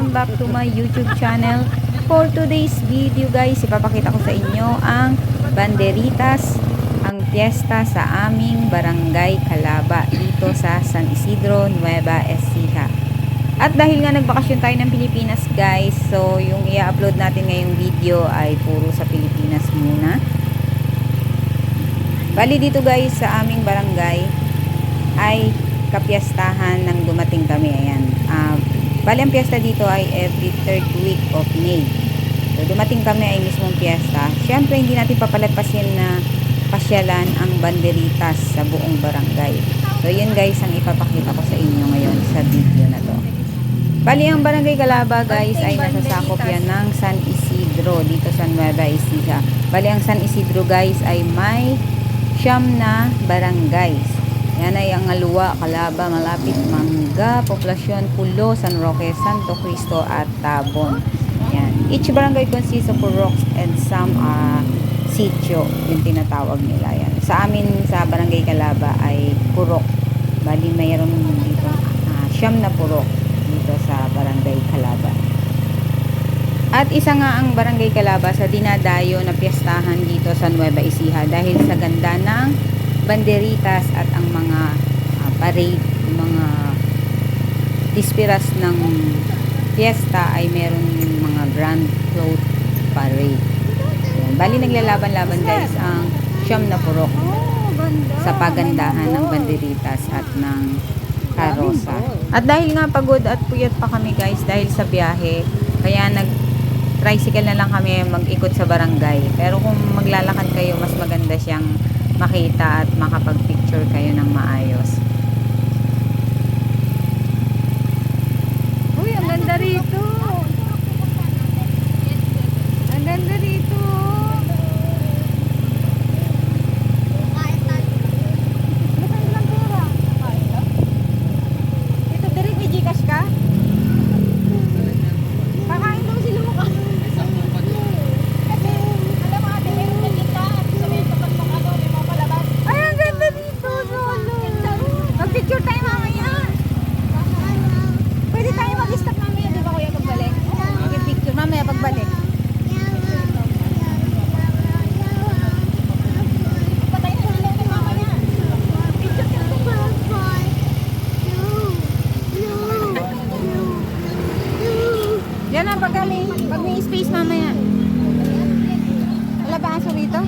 Welcome back to my YouTube channel. For today's video guys, ipapakita ko sa inyo ang banderitas, ang piyesta sa aming barangay Calaba dito sa San Isidro, Nueva Ecija. At dahil nga nagbakasyon tayo ng Pilipinas guys, so yung i-upload natin ngayong video ay puro sa Pilipinas muna. Bali dito guys sa aming barangay ay kapiyastahan nang dumating kami. Ayan. Uh, bali ang piyesta dito ay every third week of May. So dumating kami ay mismong piyesta. Siyempre hindi natin papalapasin na pasyalan ang banderitas sa buong barangay. So yun guys ang ipapakita ko sa inyo ngayon sa video na to. Bali ang barangay Calaba guys ay nasasakop yan ng San Isidro dito sa Nueva Ecija. Bali ang San Isidro guys ay may siyam na barangays. Yan ay ang Alua, Calaba, Malapit, Mangga, Poblasyon, Pulo, San Roque, Santo Cristo at Tabon. Yan. Each barangay consists of rocks and some uh, sitio, yung tinatawag nila. Yan. Sa amin sa barangay Calaba ay purok. Bali mayroon dito uh, siyam na purok dito sa barangay Calaba. At isa nga ang barangay Calaba sa dinadayo na piyestahan dito sa Nueva Ecija dahil sa ganda ng banderitas at ang mga uh, parade, mga dispiras ng fiesta ay meron mga grand float parade. Ayan. Bali naglalaban-laban guys ang siyam na purok sa pagandahan ng banderitas at ng karosa. At dahil nga pagod at puyat pa kami guys dahil sa biyahe, kaya nag tricycle na lang kami mag-ikot sa barangay. Pero kung maglalakad kayo, mas maganda siyang makita at makapag-picture kayo ng maayos. Uy, ang ganda rito. Ang ganda rito. Dito, direct may Gcash ka? Kakain daw sila mo ka. Alam mo ate, meron na kita. Sa may tapat ng ano, may mga palabas. Ay, ang ganda dito, Solo. Mag-picture tayo mamaya. Pwede tayo mag-stop mamaya, di ba kuya, pagbalik? Mag-picture mamaya pagbalik. Patay na sila ng mamaya. Picture ka Yan ang pag galing. Pag may space mamaya. Wala ba aso rito?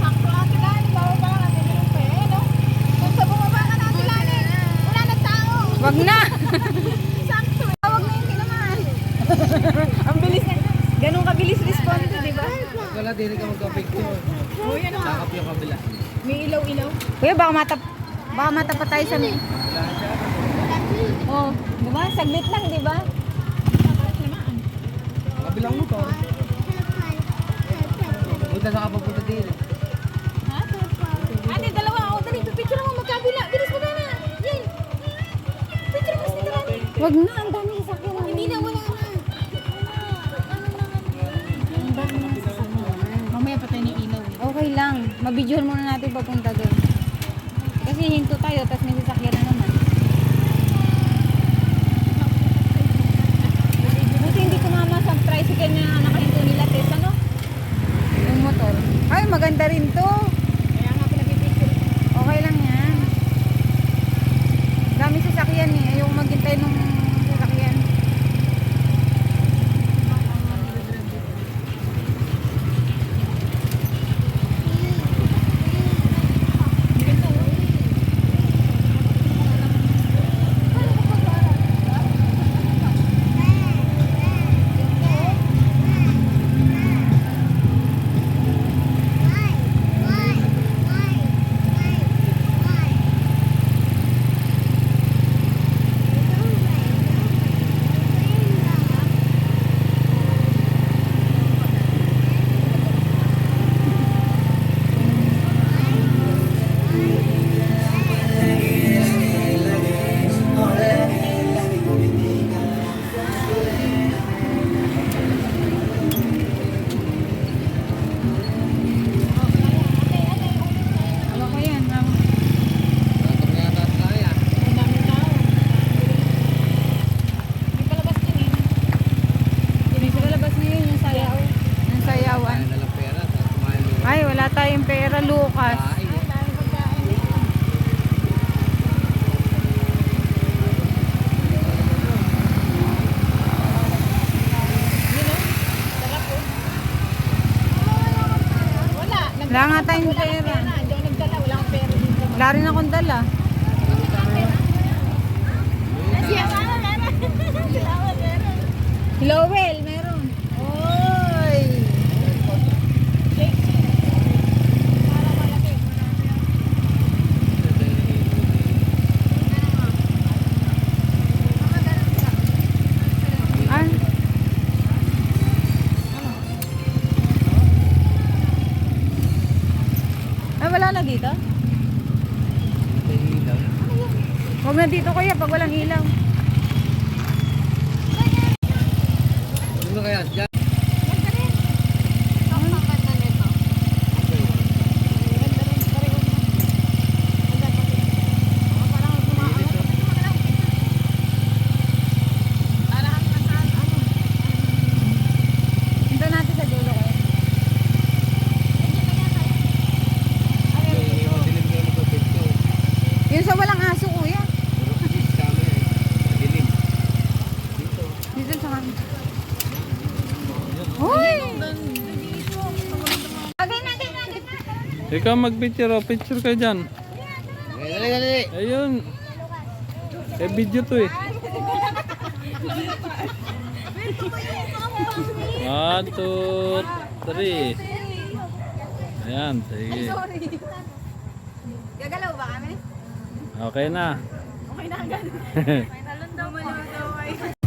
Sakto ate Lani, bawa pa lang natin yung pera, no? Kung sa bumaba ka na ate Lani, wala na tao. Wag na! Sakto, tawag na hindi naman. Ang bilis na. Ganun to, di ba? Wala, dili ka magka-picture. Oo, yan o. Sakap yung kabila. May ilaw-ilaw. Kuya, baka matap baka matapat tayo sa may... Oh, di ba? Saglit lang, di ba? Kabilang motor. Buta sa kapapunta dili. Ha? Ate, dalawa ako. Dali, picture mo magkabila. Bilis mo na na. Yan. Picture mo sa dalawa. Wag na, Mabidyohan muna natin papunta doon. Kasi hinto tayo, tapos may sasakyan na naman. Buti hindi kumama sa tricycle na nakahinto nila, Tess, ano? Yung motor. Ay, maganda rin to. Bukas. Wala. Wala nga tayong pera. Hindi ako nagdala. Wala akong pera dito. Wala rin akong dala. Meron. Lowell, meron. Oy! Para malaki. Ah. Ay, wala na dito? Huwag na dito kuya pag walang ilaw. Ano kaya? Diyan. Yun sa walang aso kuya. Pero kasi sa amin eh. Madilim. Dito. Dito sa kami. Hoy! Ikaw mag-picture, oh. picture ka dyan. Dali, dali. Ayun. Eh, video to eh. One, two, three. Ayan, sige. Gagalaw ba kami? Okay na. Alright,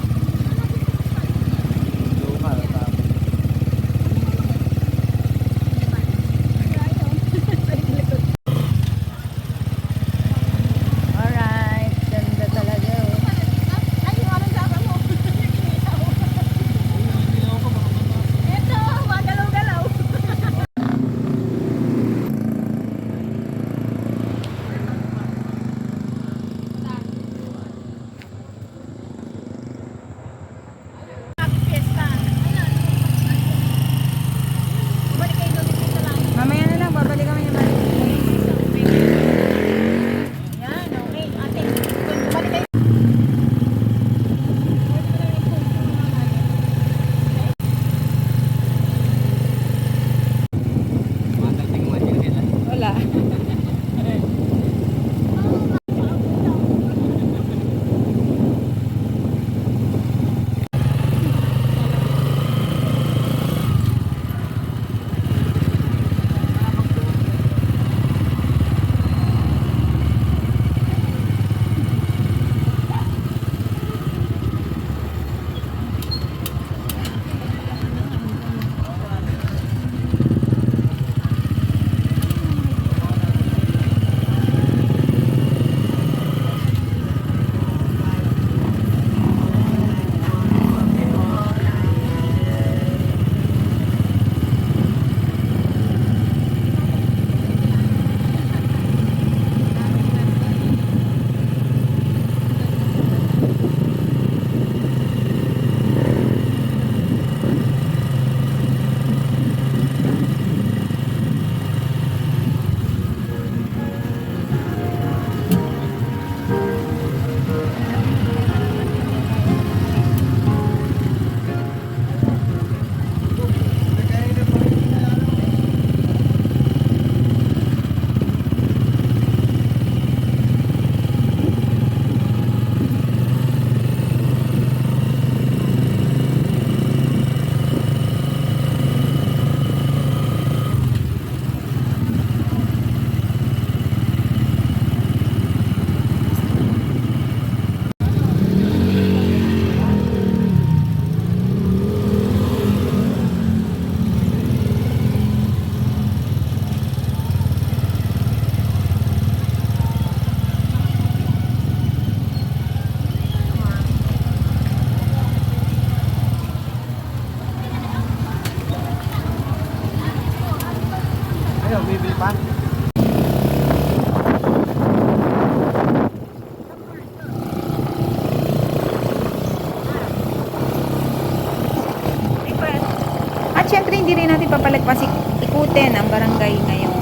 syempre, hindi rin natin papalagpas ikutin ang barangay ngayong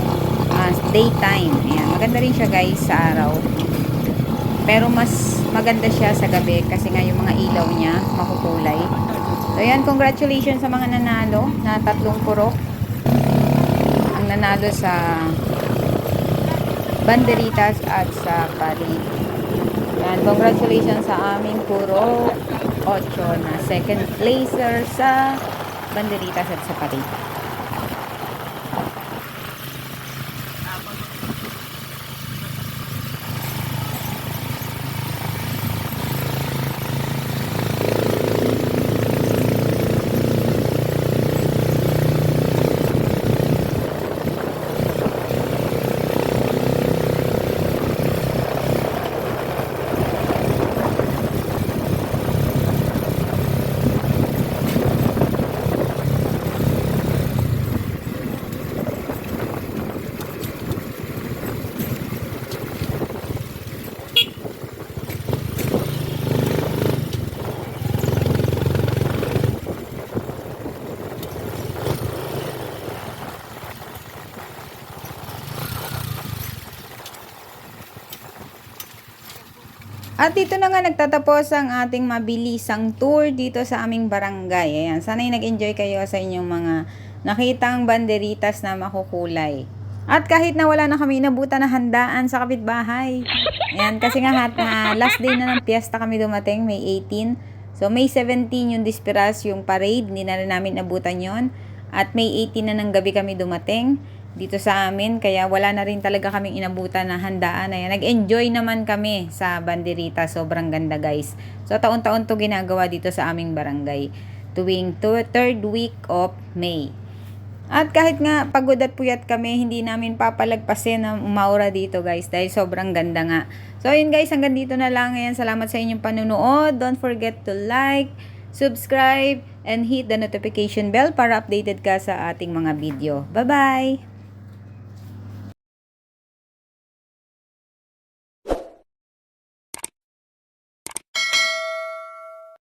ah, daytime. Ayan, maganda rin siya guys sa araw. Pero mas maganda siya sa gabi kasi nga yung mga ilaw niya makukulay. So ayan, congratulations sa mga nanalo na tatlong purok. Ang nanalo sa banderitas at sa parade. Yan, congratulations sa aming puro 8 na second placer sa banderitas at sa parade. At dito na nga nagtatapos ang ating mabilisang tour dito sa aming barangay. Ayan, sana'y nag-enjoy kayo sa inyong mga nakitang banderitas na makukulay. At kahit na wala na kami inabutan na handaan sa kapitbahay. Ayan, kasi nga hat, na last day na ng piyesta kami dumating, May 18. So, May 17 yung disperas, yung parade, hindi na rin namin nabutan yon At May 18 na ng gabi kami dumating dito sa amin. Kaya wala na rin talaga kaming inabutan na handaan. Ayan, nag-enjoy naman kami sa banderita. Sobrang ganda guys. So taon-taon to ginagawa dito sa aming barangay. Tuwing third week of May. At kahit nga pagod at puyat kami, hindi namin papalagpasin ang umaura dito guys dahil sobrang ganda nga. So yun guys, hanggang dito na lang. Ngayon, salamat sa inyong panunood. Don't forget to like, subscribe, and hit the notification bell para updated ka sa ating mga video. Bye-bye!